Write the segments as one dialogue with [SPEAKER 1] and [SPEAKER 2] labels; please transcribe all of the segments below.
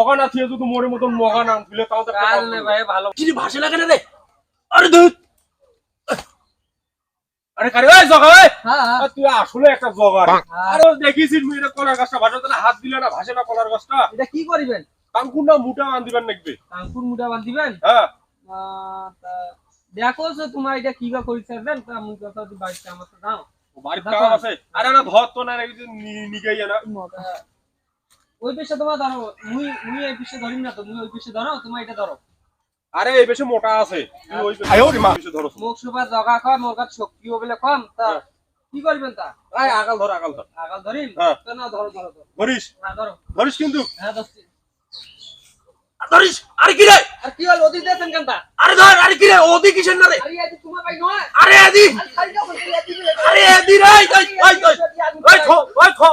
[SPEAKER 1] মগা না থিয়ে যদি মোরে মতন মগা নাম তুলে তাও তো
[SPEAKER 2] কাজ নেই ভাই ভালো।
[SPEAKER 1] কিরে ভাসে না রে? আরে ধুত! আরে কারে ওই জগা ওই!
[SPEAKER 2] হ্যাঁ হ্যাঁ।
[SPEAKER 1] তুই আসলে একটা জগা আরে দেখিছিস মুই এটা কলার গাছটা ভাসে না হাত দিলে না ভাসে না কলার গাছটা।
[SPEAKER 2] এটা কি করিবেন?
[SPEAKER 1] কাঙ্কুনটা মুটা দিবেন হ্যাঁ।
[SPEAKER 2] দেখো যে তোমার এটা কি বা করিছে দেন তা আমি কথা দি বাড়িতে আমার তো দাও।
[SPEAKER 1] কাম আছে। আরে না ধর তো না
[SPEAKER 2] ওই পেশে তোমার ধরো মুই মুই এই পেশে ধরিম না তো মুই ওই পেশে ধরো তোমার এটা ধরো
[SPEAKER 1] আরে এই বেশি মোটা আছে তুই ওই বেশি ধরো
[SPEAKER 2] মুখ সুপা জগা কয় মোর কাছে শক্তিও বলে কম তা
[SPEAKER 1] হ্যাঁ।
[SPEAKER 2] কি করবেন তা
[SPEAKER 1] আয় আগাল ধর আগাল ধর
[SPEAKER 2] আগাল ধরিম
[SPEAKER 1] হ্যাঁ।
[SPEAKER 2] তো না ধরো ধরো ধরো
[SPEAKER 1] ধরিস
[SPEAKER 2] হ্যাঁ ধরো
[SPEAKER 1] ধরিস কিন্তু
[SPEAKER 2] হ্যাঁ দোস্তি
[SPEAKER 1] ধরিস আরে কি রে
[SPEAKER 2] আর কি হল ওদি দেন কেনটা
[SPEAKER 1] আরে ধর আরে কি রে ওদি কিসের না রে
[SPEAKER 2] আরে এই তোমার ভাই নয়
[SPEAKER 1] আরে
[SPEAKER 2] দিবে
[SPEAKER 1] আরে এদি রে ওই ওই ওই ওই থো ওই থো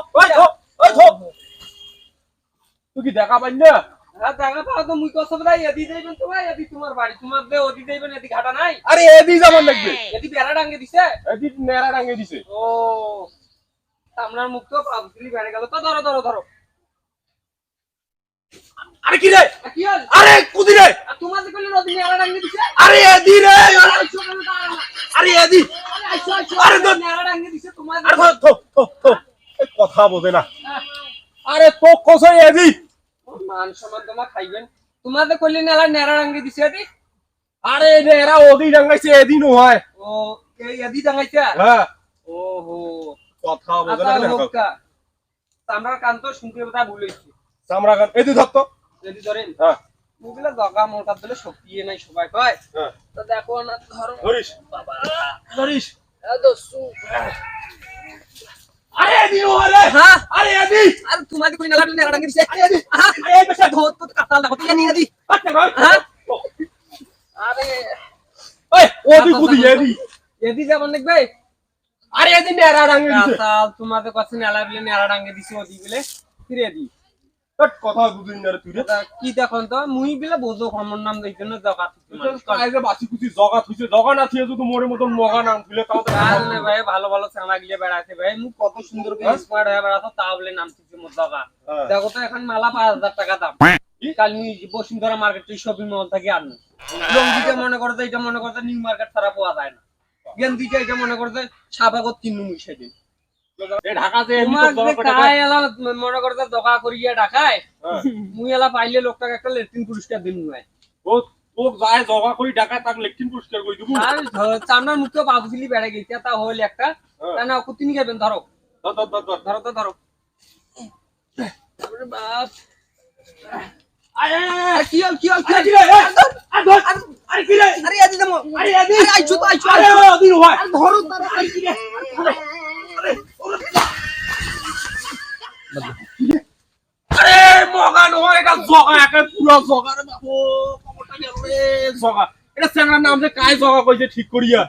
[SPEAKER 2] দেবেন এদি ঘাটা নাই?
[SPEAKER 1] আরে এদি যেমন লাগবে।
[SPEAKER 2] এদি বেড়া ডাঙ্গে দিছে?
[SPEAKER 1] এদি নেড়া ডাঙ্গে দিছে।
[SPEAKER 2] ও আপনার মুখ তো পাবলি বেড়ে গেল। তো ধরো ধরো ধরো।
[SPEAKER 1] আরে কি রে?
[SPEAKER 2] আর কি হল?
[SPEAKER 1] আরে কুদি রে?
[SPEAKER 2] তোমার যে কইলে নদী বেড়া ডাঙ্গে দিছে?
[SPEAKER 1] আরে এদি রে!
[SPEAKER 2] আইছো কেন দাঁড়াও না?
[SPEAKER 1] আরে এদি!
[SPEAKER 2] আরে
[SPEAKER 1] আরে
[SPEAKER 2] ডাঙ্গে দিছে তোমার
[SPEAKER 1] আরে থো থো থো কথা বোঝে না। আরে তো কোসই এদি!
[SPEAKER 2] মান সম্মান তোমার খাইবেন। তোমার যে কইলে নেলা নেড়া ডাঙ্গে দিছে এদি।
[SPEAKER 1] আরে নেড়া ওদি ডাঙ্গাইছে এদি নয়
[SPEAKER 2] ও এই এদি ডাঙ্গাইছে
[SPEAKER 1] হ্যাঁ
[SPEAKER 2] ওহো।
[SPEAKER 1] কথা বোঝে না
[SPEAKER 2] আতা
[SPEAKER 1] কেন?
[SPEAKER 2] লোকা আমরা কান্ত শুনতে কথা ভুলেছি।
[SPEAKER 1] চামড়া গান এদি ধর তো।
[SPEAKER 2] যদি ধরেন।
[SPEAKER 1] হ্যাঁ
[SPEAKER 2] মুগলা দগা মোটা দিলে শক্তি নাই সবাই কয়?
[SPEAKER 1] হ্যাঁ
[SPEAKER 2] তো দেখো না ধরো।
[SPEAKER 1] ধরিস। বাবা। ধরিস।
[SPEAKER 2] এ দস্যু।
[SPEAKER 1] আরে এদি নয় রে
[SPEAKER 2] হ্যাঁ।
[SPEAKER 1] আরে এদি
[SPEAKER 2] আর তোমাকে কই নালা নেড়া ডাঙ্গে দিছে
[SPEAKER 1] আরে এদি এই বেশা
[SPEAKER 2] ধর তো তুই নিয়ে
[SPEAKER 1] আচ্ছা ভাই
[SPEAKER 2] হ্যাঁ? আরে।
[SPEAKER 1] ওই ওদি কুদি এদি
[SPEAKER 2] এদি
[SPEAKER 1] আরে এদি নেড়া দিছে।
[SPEAKER 2] তোমাদের কাছে নেলা বিলে নেড়া ডাঙ্গে দিছে ওদি বলে ফিরে দি।
[SPEAKER 1] তোর কথা বুঝিস না তুই
[SPEAKER 2] কি দেখুন তো মুই বিলে বোঝো আমার নাম দেখতে না জগা
[SPEAKER 1] কাইজে বাসি কুচি জগা থুইছে জগা না থুয়ে যদি মোরে মতন মগা নাম তাও তো
[SPEAKER 2] ভাই ভালো ভালো চানা গিয়ে বেড়াতে ভাই কত সুন্দর করে হয়ে? বেড়াতো তা বলে নাম দিচ্ছে মোর জগা।
[SPEAKER 1] হ্যাঁ।
[SPEAKER 2] দেখো তো এখন মালা পাঁচ হাজার টাকা দাম। কাল মুই বসুন্ধরা মার্কেট শপিং মল থেকে আনব। লঙ্গিটা মনে করতে এটা মনে করতে নিউ মার্কেট ছাড়া পাওয়া যায় না। গেন্দিটা এটা মনে করতে সাবাগত তিন মুই সেদিন। মনে করতে দকা করিয়া ঢাকায়
[SPEAKER 1] হ্যাঁ।
[SPEAKER 2] মুই এলা পাইলে লোকটাকে একটা লেট্রিন পুরস্কার দিন
[SPEAKER 1] ও ও যায় জগা করি ঢাকায় তাক লেকটিন পুরস্কার কই দিব।
[SPEAKER 2] আর চামড়ার মুখে বাবুছিলি বেড়ে গেছে তা হইল একটা।
[SPEAKER 1] হ্যাঁ।
[SPEAKER 2] তা না কুতিনি খাবেন ধরো।
[SPEAKER 1] ধর ধর ধর ধর।
[SPEAKER 2] ধরো তো ধরো। বাপ।
[SPEAKER 1] আয় আয়, আয়,
[SPEAKER 2] আর কি হল কি হল কি হল?
[SPEAKER 1] কি রে এ, আরে ধর আরে কি রে
[SPEAKER 2] আরে আদি দেমো
[SPEAKER 1] আরে এদি
[SPEAKER 2] আরে আইছো তো আইছো
[SPEAKER 1] আরে
[SPEAKER 2] আইছো।
[SPEAKER 1] ওদি হয়
[SPEAKER 2] আরে ধরো তারে আরে কি রে
[SPEAKER 1] আরে মগা নয় এটা জগা, একে পুরো জগা রে বাবু কমরটা জগা। এটা স্যাংরার নাম যে কায় জগা কইছে, ঠিক করিয়া।